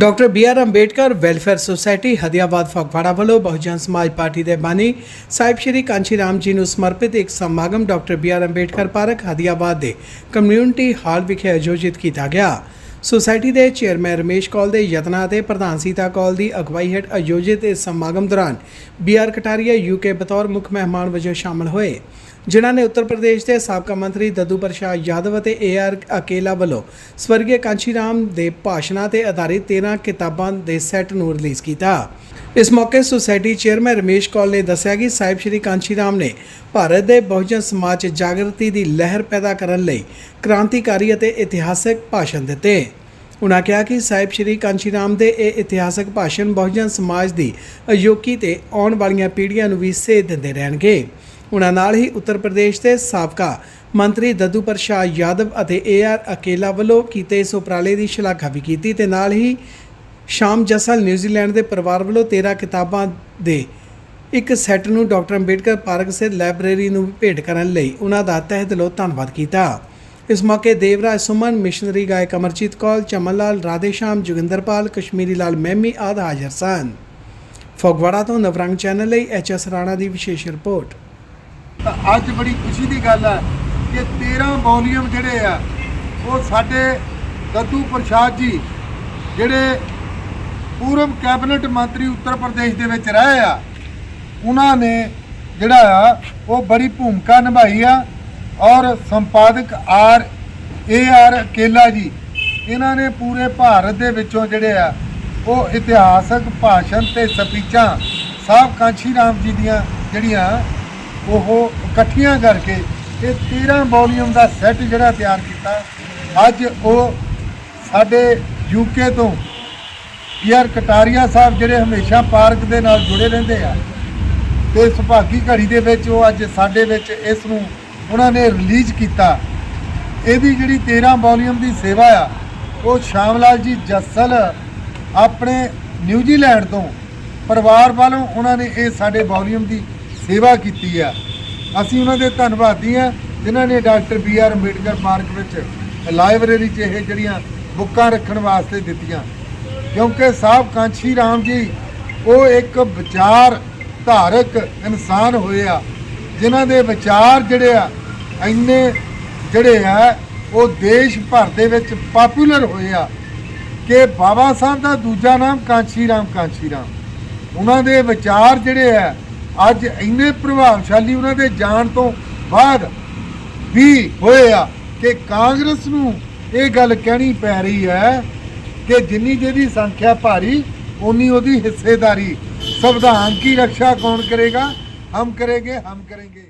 Doctor B R Ambedkar welfare society Hadiabad Phagwara ਵੱਲੋਂ ਬਹੁਜਨ ਸਮਾਜ party ਦੇ ਬਾਨੀ ਸਾਹਿਬ ਸ਼੍ਰੀ ਕਾਂਚੀ ਰਾਮ ਜੀ ਨੂੰ ਸਮਰਪਿਤ ਇੱਕ ਸਮਾਗਮ doctor B R Ambedkar park Hadiabad ਦੇ ਕਮਿਊਨਿਟੀ ਹਾਲ ਵਿਖੇ ਆਯੋਜਿਤ ਕੀਤਾ ਗਿਆ। ਸੁਸਾਇਟੀ ਦੇ ਚੇਅਰਮੈਨ ਰਮੇਸ਼ ਕੌਲ ਦੇ ਯਤਨਾਂ ਅਤੇ ਪ੍ਰਧਾਨ ਸੀਤਾ ਕੌਲ ਦੀ ਅਗਵਾਈ ਹੇਠ ਆਯੋਜਿਤ ਇਸ ਸਮਾਗਮ ਦੌਰਾਨ ਬੀ ਆਰ ਕਟਾਰੀਆ ਯੂਕੇ ਬਤੌਰ ਮੁੱਖ ਮਹਿਮਾਨ ਵਜੋਂ ਸ਼ਾਮਲ ਹੋਏ। ਜਿਨ੍ਹਾਂ ਨੇ ਉੱਤਰ ਪ੍ਰਦੇਸ਼ ਦੇ ਸਾਬਕਾ ਮੰਤਰੀ ਦਦੂ ਪ੍ਰਸ਼ਾਦ ਯਾਦਵ ਅਤੇ ਏ ਆਰ ਅਕੇਲਾ ਵੱਲੋਂ ਸਵਰਗੀ ਕਾਂਚੀ ਰਾਮ ਦੇ ਭਾਸ਼ਣਾਂ ਤੇ ਆਧਾਰਿਤ 13 ਕਿਤਾਬਾਂ ਦੇ ਸੈੱਟ ਨੂੰ ਰਿਲੀਜ਼ ਕੀਤਾ। ਇਸ ਮੌਕੇ ਸੁਸਾਇਟੀ ਚੇਅਰਮੈਨ ਰਮੇਸ਼ ਕੌਲ ਨੇ ਦੱਸਿਆ ਕਿ ਸਾਹਿਬ ਸ਼੍ਰੀ ਕਾਂਚੀ ਰਾਮ ਨੇ ਭਾਰਤ ਦੇ ਬਹੁਜਨ ਸਮਾਜ 'ਚ ਜਾਗਰਤੀ ਦੀ ਲਹਿਰ ਪੈਦਾ ਕਰਨ ਲਈ ਕ੍ਰਾਂਤੀਕਾਰੀ ਅਤੇ ਇਤਿਹਾਸਕ ਭਾਸ਼ਣ ਦਿੱਤੇ। ਉਨ੍ਹਾਂ ਕਿਹਾ ਕਿ ਸਾਹਿਬ ਸ਼੍ਰੀ ਕਾਂਚੀ ਰਾਮ ਦੇ ਇਹ ਇਤਿਹਾਸਕ ਭਾਸ਼ਣ ਬਹੁਜਨ ਸਮਾਜ ਦੀ ਅਯੋਕੀ ਤੇ ਆਉਣ ਵਾਲੀਆਂ ਪੀੜ੍ਹੀਆਂ ਨੂੰ ਵੀ ਸੇਧ ਦਿੰਦੇ ਰਹਿਣਗੇ। ਉਹਨਾਂ ਨਾਲ ਹੀ ਉੱਤਰ ਪ੍ਰਦੇਸ਼ ਦੇ ਸਾਬਕਾ ਮੰਤਰੀ ਦੱਦੂ ਪ੍ਰਸ਼ਾਦ ਯਾਦਵ ਅਤੇ ਏ ਆਰ ਅਕੇਲਾ ਵੱਲੋਂ ਕੀਤੇ ਇਸ ਉਪਰਾਲੇ ਦੀ ਸ਼ਲਾਘਾ ਵੀ ਕੀਤੀ ਤੇ ਨਾਲ ਹੀ ਸ਼ਾਮ ਜਸਲ ਨਿਊਜ਼ੀਲੈਂਡ ਦੇ ਪਰਿਵਾਰ ਵੱਲੋਂ 13 ਕਿਤਾਬਾਂ ਦੇ ਇੱਕ ਸੈੱਟ ਨੂੰ ਡਾਕਟਰ ਅੰਬੇਡਕਰ ਪਾਰਕ ਸਥਿਤ ਲਾਇਬ੍ਰੇਰੀ ਨੂੰ ਭੇਟ ਕਰਨ ਲਈ ਉਹਨਾਂ ਦਾ ਤਹਿ ਦਿਲੋਂ ਧੰਨਵਾਦ ਕੀਤਾ। ਇਸ ਮੌਕੇ ਦੇਵਰਾਜ ਸੁਮਨ, ਮਿਸ਼ਨਰੀ ਗਾਇਕ ਅਮਰਜੀਤ ਕੌਲ ਚਮਨ ਲਾਲ ਰਾਧੇਸ਼ਾਮ ਜੋਗਿੰਦਰਪਾਲ ਕਸ਼ਮੀਰੀ ਲਾਲ ਮਹਿਮੀ ਆਦਿ ਹਾਜ਼ਰ ਸਨ। ਫਗਵਾੜਾ ਤੋਂ ਨਵਰੰਗ ਚੈਨਲ ਲਈ ਐਚ ਐਸ ਰਾਣਾ ਦੀ ਵਿਸ਼ੇਸ਼ ਰਿਪੋਰਟ। ਤਾਂ ਅੱਜ ਬੜੀ ਖੁਸ਼ੀ ਦੀ ਗੱਲ ਹੈ ਕਿ 13 ਵੋਲੀਅਮ ਜਿਹੜੇ ਆ, ਉਹ ਸਾਡੇ ਦੱਦੂ ਪ੍ਰਸ਼ਾਦ ਜੀ ਜਿਹੜੇ ਪੂਰਬ ਕੈਬਨਿਟ ਮੰਤਰੀ ਉੱਤਰ ਪ੍ਰਦੇਸ਼ ਦੇ ਵਿੱਚ ਰਹੇ ਆ, ਉਹਨਾਂ ਨੇ ਜਿਹੜਾ ਆ, ਉਹ ਬੜੀ ਭੂਮਿਕਾ ਨਿਭਾਈ ਆ ਔਰ ਸੰਪਾਦਕ ਆਰ, ਏ ਆਰ ਕੇਲਾ ਜੀ, ਇਹਨਾਂ ਨੇ ਪੂਰੇ ਭਾਰਤ ਦੇ ਵਿੱਚੋਂ ਜਿਹੜੇ ਆ, ਉਹ ਇਤਿਹਾਸਕ ਭਾਸ਼ਣ ਤੇ ਸਪੀਚਾਂ ਸਾਹਿਬ ਕਾਂਸ਼ੀ ਰਾਮ ਜੀ ਦੀਆਂ ਜਿਹੜੀਆਂ ਉਹ ਇਕੱਠੀਆਂ ਕਰਕੇ ਇਹ 13 ਵੋਲੀਅਮ ਦਾ ਸੈੱਟ ਜਿਹੜਾ ਤਿਆਰ ਕੀਤਾ। ਅੱਜ ਉਹ ਸਾਡੇ ਯੂਕੇ ਤੋਂ ਪੀਆਰ ਕਟਾਰੀਆ ਸਾਹਿਬ ਜਿਹੜੇ ਹਮੇਸ਼ਾ ਪਾਰਕ ਦੇ ਨਾਲ ਜੁੜੇ ਰਹਿੰਦੇ ਆ ਤੇ ਸੁਭਾਗੀ ਘੜੀ ਦੇ ਵਿੱਚ ਉਹ ਅੱਜ ਸਾਡੇ ਵਿੱਚ ਇਸ ਨੂੰ ਉਹਨਾਂ ਨੇ ਰਿਲੀਜ਼ ਕੀਤਾ। ਇਹਦੀ ਜਿਹੜੀ 13 ਵੋਲੀਅਮ ਦੀ ਸੇਵਾ ਆ, ਉਹ ਸ਼ਾਮਲਾਲ ਜੀ ਜੱਸਲ ਆਪਣੇ ਨਿਊਜ਼ੀਲੈਂਡ ਤੋਂ ਪਰਿਵਾਰ ਵੱਲੋਂ ਉਹਨਾਂ ਨੇ ਇਹ ਸਾਡੇ ਵੋਲੀਅਮ ਦੀ ਸੇਵਾ ਕੀਤੀ ਆ। ਅਸੀਂ ਉਹਨਾਂ ਦੇ ਧੰਨਵਾਦੀ ਆ, ਜਿਨ੍ਹਾਂ ਨੇ doctor B R Ambedkar park ਵਿੱਚ ਲਾਇਬ੍ਰੇਰੀ 'ਚ ਇਹ ਜਿਹੜੀਆਂ ਬੁੱਕਾਂ ਰੱਖਣ ਵਾਸਤੇ ਦਿੱਤੀਆਂ। ਕਿਉਂਕਿ ਸਾਹਿਬ ਕਾਂਸ਼ੀ ਰਾਮ ਜੀ, ਉਹ ਇੱਕ ਵਿਚਾਰ ਧਾਰਕ ਇਨਸਾਨ ਹੋਏ ਆ, ਜਿਨ੍ਹਾਂ ਦੇ ਵਿਚਾਰ ਜਿਹੜੇ ਆ, ਇੰਨੇ ਜਿਹੜੇ ਆ, ਉਹ ਦੇਸ਼ ਭਰ ਦੇ ਵਿੱਚ ਪਪੂਲਰ ਹੋਏ ਆ ਕਿ ਬਾਬਾ ਸਾਹਿਬ ਦਾ ਦੂਜਾ ਨਾਮ ਕਾਂਸ਼ੀ ਰਾਮ ਕਾਂਸ਼ੀ ਰਾਮ। ਉਹਨਾਂ ਦੇ ਵਿਚਾਰ ਜਿਹੜੇ ਆ ਅੱਜ ਇੰਨੇ ਪ੍ਰਭਾਵਸ਼ਾਲੀ ਉਹਨਾਂ ਦੇ ਜਾਣ ਤੋਂ ਬਾਅਦ ਵੀ ਹੋਏ ਆ ਕਿ ਕਾਂਗਰਸ ਨੂੰ ਇਹ ਗੱਲ ਕਹਿਣੀ ਪੈ ਰਹੀ ਹੈ ਕਿ ਜਿੰਨੀ ਜਿਹਦੀ ਸੰਖਿਆ ਭਾਰੀ ਉਨੀ ਉਹਦੀ ਹਿੱਸੇਦਾਰੀ। ਸੰਵਿਧਾਨ ਕੀ ਰੱਖਿਆ ਕੌਣ ਕਰੇਗਾ? ਹਮ ਕਰੇਗੇ ਹਮ ਕਰੇਗੇ।